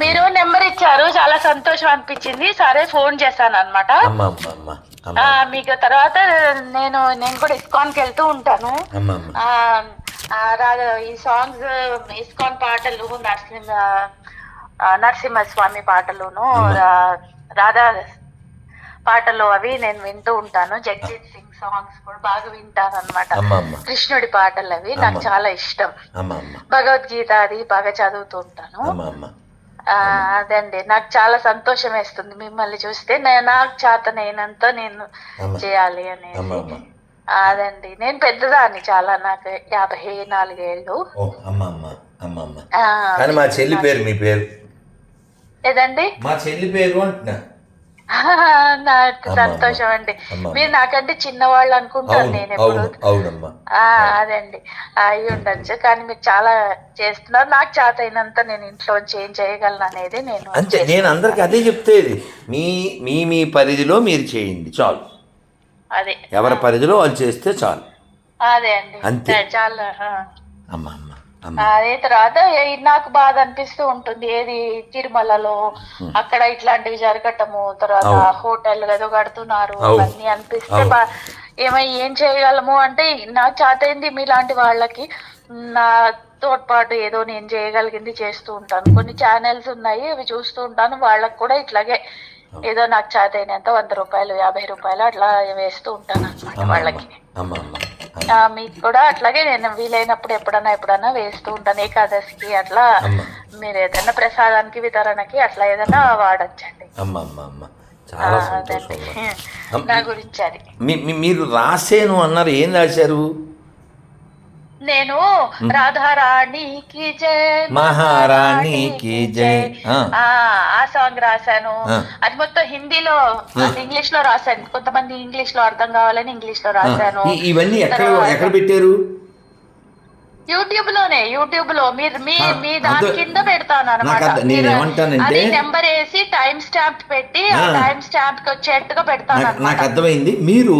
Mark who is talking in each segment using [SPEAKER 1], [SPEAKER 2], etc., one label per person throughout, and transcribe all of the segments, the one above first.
[SPEAKER 1] మీరు నెంబర్ ఇచ్చారు చాలా సంతోషం అనిపించింది. సరే ఫోన్ చేశాను అనమాట మీకు తర్వాత నేను నేను కూడా ఇస్కాన్కి వెళ్తూ ఉంటాను. ఈ సాంగ్స్ ఇస్కాన్ పాటలు నరసింహ నరసింహస్వామి పాటలును రాధా పాటలు అవి నేను వింటూ ఉంటాను. జగజిత్ సింగ్ సాంగ్స్ కూడా బాగా వింటాను అనమాట కృష్ణుడి పాటలు అవి నాకు. చాలా ఇష్టం. భగవద్గీత అది బాగా చదువుతూ ఉంటాను. అదండి నాకు చాలా సంతోషం వేస్తుంది మిమ్మల్ని చూస్తే. నే- నాకు చేతనైనంత నేను. చేయాలి
[SPEAKER 2] అమ్మ
[SPEAKER 1] అదండి నేను పెద్దదాన్ని చాలా. నాకు యాభై నాలుగేళ్ళు.
[SPEAKER 2] మా చెల్లి పేరు మీ పేరు?
[SPEAKER 1] ఏదండి?
[SPEAKER 2] మా చెల్లి పేరు అంటున్నా.
[SPEAKER 1] నాకు సంతోషం అండి. మీరు నాకంటే చిన్నవాళ్ళు అనుకుంటాను
[SPEAKER 2] అవును
[SPEAKER 1] నేను ఎప్పుడు. అదండి. అయి ఉండొచ్చు. కానీ మీరు చాలా చేస్తున్నారు. నాకు చేత అయినంత నేను ఇంట్లో ఏం చేయగలను అనేది నేను
[SPEAKER 2] అంతే నేను అందరికి అదే చెప్తేది మీ మీ మీ పరిధిలో మీరు చేయండి చాలు.
[SPEAKER 1] అదే.
[SPEAKER 2] ఎవరి పరిధిలో వాళ్ళు చేస్తే చాలు.
[SPEAKER 1] అదే అండి.
[SPEAKER 2] అంతే.
[SPEAKER 1] చాలా.
[SPEAKER 2] అమ్మ.
[SPEAKER 1] అదే తర్వాత నాకు బాధ అనిపిస్తూ ఉంటుంది. ఏది తిరుమలలో అక్కడ ఇట్లాంటివి జరగటము తర్వాత. హోటల్ ఏదో కడుతున్నారు. అవన్నీ అనిపిస్తే ఏమై ఏం చేయగలము అంటే నాకు చేతైంది మీలాంటి వాళ్ళకి నా తోడ్పాటు ఏదో నేను చేయగలిగింది చేస్తూ ఉంటాను. కొన్ని ఛానల్స్ ఉన్నాయి అవి చూస్తూ ఉంటాను. వాళ్ళకి కూడా ఇట్లాగే ఏదో నాకు చేతైనంత వంద రూపాయలు యాభై రూపాయలు అట్లా వేస్తూ ఉంటాను వాళ్ళకి. మీకు కూడా అట్లాగే నేను వీలైనప్పుడు ఎప్పుడన్నా ఎప్పుడన్నా వేస్తూ ఉంటాను. ఏకాదశికి అట్లా. మీరు ఏదైనా ప్రసాదానికి వితరణకి అట్లా ఏదైనా వాడచ్చండి.
[SPEAKER 2] చాలా సంతోషం.
[SPEAKER 1] నా గురించి అది.
[SPEAKER 2] మీరు రాసేను అన్నారు. ఏం రాశారు?
[SPEAKER 1] నేను రాధారాణికి జై
[SPEAKER 2] మహారాణికి జై. ఆ.
[SPEAKER 1] సాంగ్ రాశాను. అది మొత్తం హిందీలో ఇంగ్లీష్లో రాశాను. కొంతమంది ఇంగ్లీష్లో అర్థం కావాలని
[SPEAKER 2] ఇంగ్లీష్లో
[SPEAKER 1] రాశాను.
[SPEAKER 2] ఇవన్నీ ఎక్కడ ఎక్కడ పెట్టారు?
[SPEAKER 1] యూట్యూబ్లోనే యూట్యూబ్లో మీరు మీ మీ దాని. కింద పెడతాను
[SPEAKER 2] నాకు
[SPEAKER 1] అనమాట అది నెంబర్ వేసి టైం స్టాంప్ పెట్టి. టైం స్టాంప్కి వచ్చేట్టుగా పెడతాను
[SPEAKER 2] నాకు అర్థమైంది. మీరు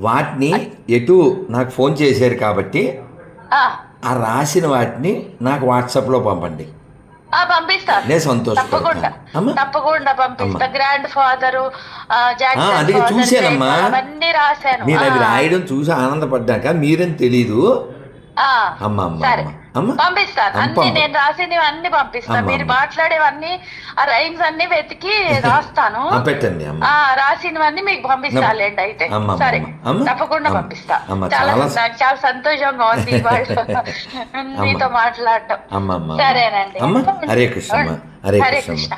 [SPEAKER 2] వాటిని ఎటు నాకు ఫోన్ చేశారు కాబట్టి ఆ రాసిన వాటిని నాకు వాట్సాప్లో పంపండి
[SPEAKER 1] పంపిస్తాను
[SPEAKER 2] నేను సంతోషపడతాను.
[SPEAKER 1] తప్పకుండా పంపిస్తా. గ్రాండ్ ఫాదర్
[SPEAKER 2] చూశానమ్మా. నేను అవి. రాయడం చూసి ఆనందపడ్డాక మీరేం తెలీదు. అమ్మ
[SPEAKER 1] సరే. పంపిస్తాను అన్ని. నేను రాసినవి అన్ని పంపిస్తాను మీరు. మాట్లాడేవన్నీ ఆ రైమ్స్ అన్ని వెతికి రాస్తాను.
[SPEAKER 2] ఆ, పెట్టండి
[SPEAKER 1] రాసినవన్నీ మీకు పంపిస్తాలేండి అయితే. సరే? తప్పకుండా. పంపిస్తా. చాలా
[SPEAKER 2] చాలా-
[SPEAKER 1] నాకు చాలా సంతోషంగా ఉంది మీతో మాట్లాడటం. సరేనండి.
[SPEAKER 2] హరే కృష్ణ హరే కృష్ణ